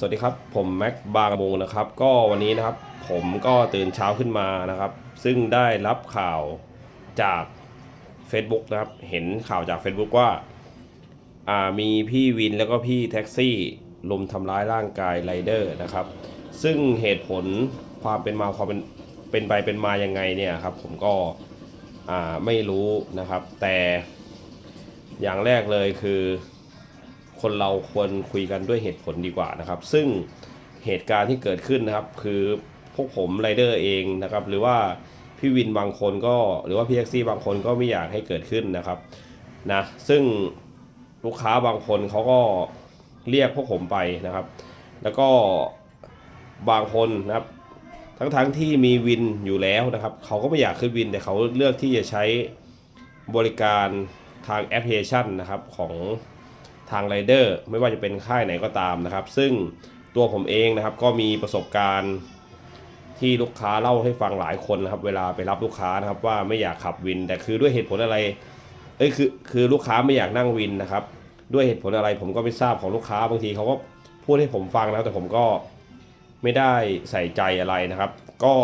สวัสดีครับ ผมแม็กบางมุงนะครับ ก็วันนี้นะครับผมก็ตื่นเช้าขึ้นมานะครับ ซึ่งได้รับข่าวจาก Facebook นะครับ เห็นข่าวจาก Facebook ว่าอ่ามีพี่วินแล้วก็พี่แท็กซี่ลุมทำร้ายร่างกายไรเดอร์นะครับ ซึ่งเหตุผลความเป็นมาความเป็นเป็นไปเป็นมายังไงเนี่ยครับ ผมก็อ่าไม่รู้นะครับ แต่อย่างแรกเลยคือ คนเราควรคุยกันด้วยเหตุผลดีกว่านะครับ ซึ่งเหตุการณ์ที่เกิดขึ้นนะครับ คือพวกผมไรเดอร์เองนะครับ หรือว่าพี่วินบางคนก็หรือว่าพี่แท็กซี่บางคนก็ไม่อยากให้เกิดขึ้นนะครับนะซึ่งลูกค้าบางคนเขาก็เรียกพวกผมไปนะครับ แล้วก็บางคนนะครับ ทั้งๆทที่มีวินอยู่แล้วนะครับเขาก็ไม่อยากขึ้นวินแต่เขาเลือกที่จะใช้บริการทางแอปพลิเคชันนะครับของ ทางไรเดอร์ไม่ว่าจะเป็นค่ายไหนก็ตามนะครับ ซึ่งตัวผมเองนะครับก็มีประสบการณ์ที่ลูกค้าเล่าให้ฟังหลายคนนะครับ เวลาไปรับลูกค้านะครับว่าไม่อยากขับวิน แต่คือด้วยเหตุผลอะไรเอ้ยคือคือลูกค้าไม่อยากนั่งวินนะครับ ด้วยเหตุผลอะไรผมก็ไม่ทราบของลูกค้าบางทีเขาก็พูดให้ผมฟังนะครับแต่ผมก็ไม่ได้ใส่ใจอะไรนะครับ ก็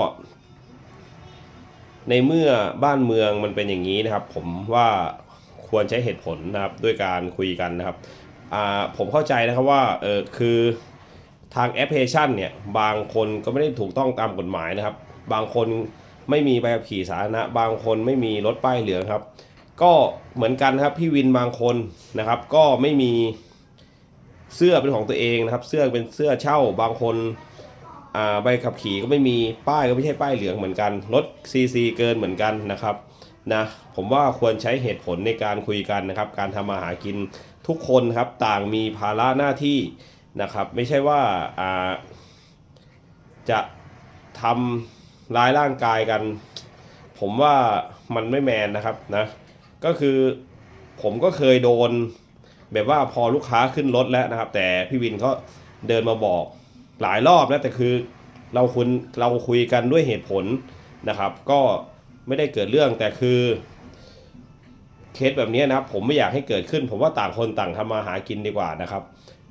ในเมื่อบ้านเมืองมันเป็นอย่างนี้นะครับ ผมว่า ควรใช้เหตุผลนะครับด้วยการคุยกันนะครับผมเข้าใจนะครับว่าเออคือทางแอปพลิเคชันเนี่ยบางคนก็ไม่ได้ถูกต้องตามกฎหมายนะครับ บางคนไม่มีใบขับขี่สาธารณะ บางคนไม่มีรถป้ายเหลืองครับ ก็เหมือนกันครับพี่วินบางคนนะครับ ก็ไม่มีเสื้อเป็นของตัวเองนะครับ เสื้อเป็นเสื้อเช่าบางคนใบขับขี่ก็ไม่มีป้ายก็ไม่ใช่ป้ายเหลืองเหมือนกันรถซีซีเกินเหมือนกันนะครับ นะผมว่าควรใช้เหตุผลในการคุยกันนะครับ การทำมาหากินทุกคนครับต่างมีภาระหน้าที่นะครับ ไม่ใช่ว่าอ่าจะทำร้ายร่างกายกัน ผมว่ามันไม่แมนนะครับนะก็คือผมก็เคยโดน แบบว่าพอลูกค้าขึ้นรถแล้วนะครับ แต่พี่วินเขาเดินมาบอกหลายรอบแล้วแต่คือเราคุณเราคุยกันด้วยเหตุผลนะครับ ก็ ไม่ได้เกิดเรื่องแต่คือ เคสแบบนี้นะครับผมไม่อยากให้เกิดขึ้น ผมว่าต่างคนต่างทำมาหากินดีกว่านะครับ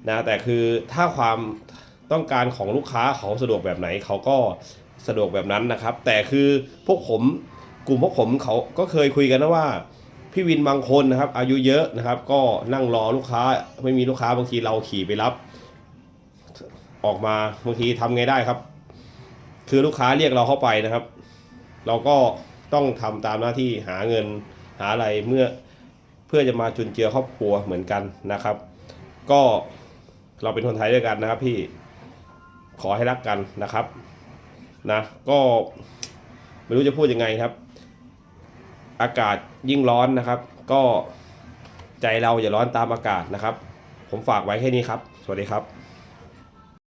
นะแต่คือถ้าความต้องการของลูกค้าเขาสะดวกแบบไหนเขาก็สะดวกแบบนั้นนะครับ แต่คือพวกผมกลุ่มพวกผมเขาก็เคยคุยกันนะว่าพี่วินบางคนนะครับ อายุเยอะนะครับ ก็นั่งรอลูกค้าไม่มีลูกค้าบางทีเราขี่ไปรับ ออกมาบางทีทำไงได้ครับ คือลูกค้าเรียกเราเข้าไปนะครับ เราก็ ต้องทำตามหน้าที่หาเงินหาอะไรเมื่อเพื่อจะมาจุนเจือครอบครัวเหมือนกันนะครับ ก็เราเป็นคนไทยด้วยกันนะครับ พี่ขอให้รักกันนะครับนะก็ไม่รู้จะพูดยังไงครับ อากาศยิ่งร้อนนะครับ ก็ใจเราอย่าร้อนตามอากาศนะครับ ผมฝากไว้แค่นี้ครับ สวัสดีครับ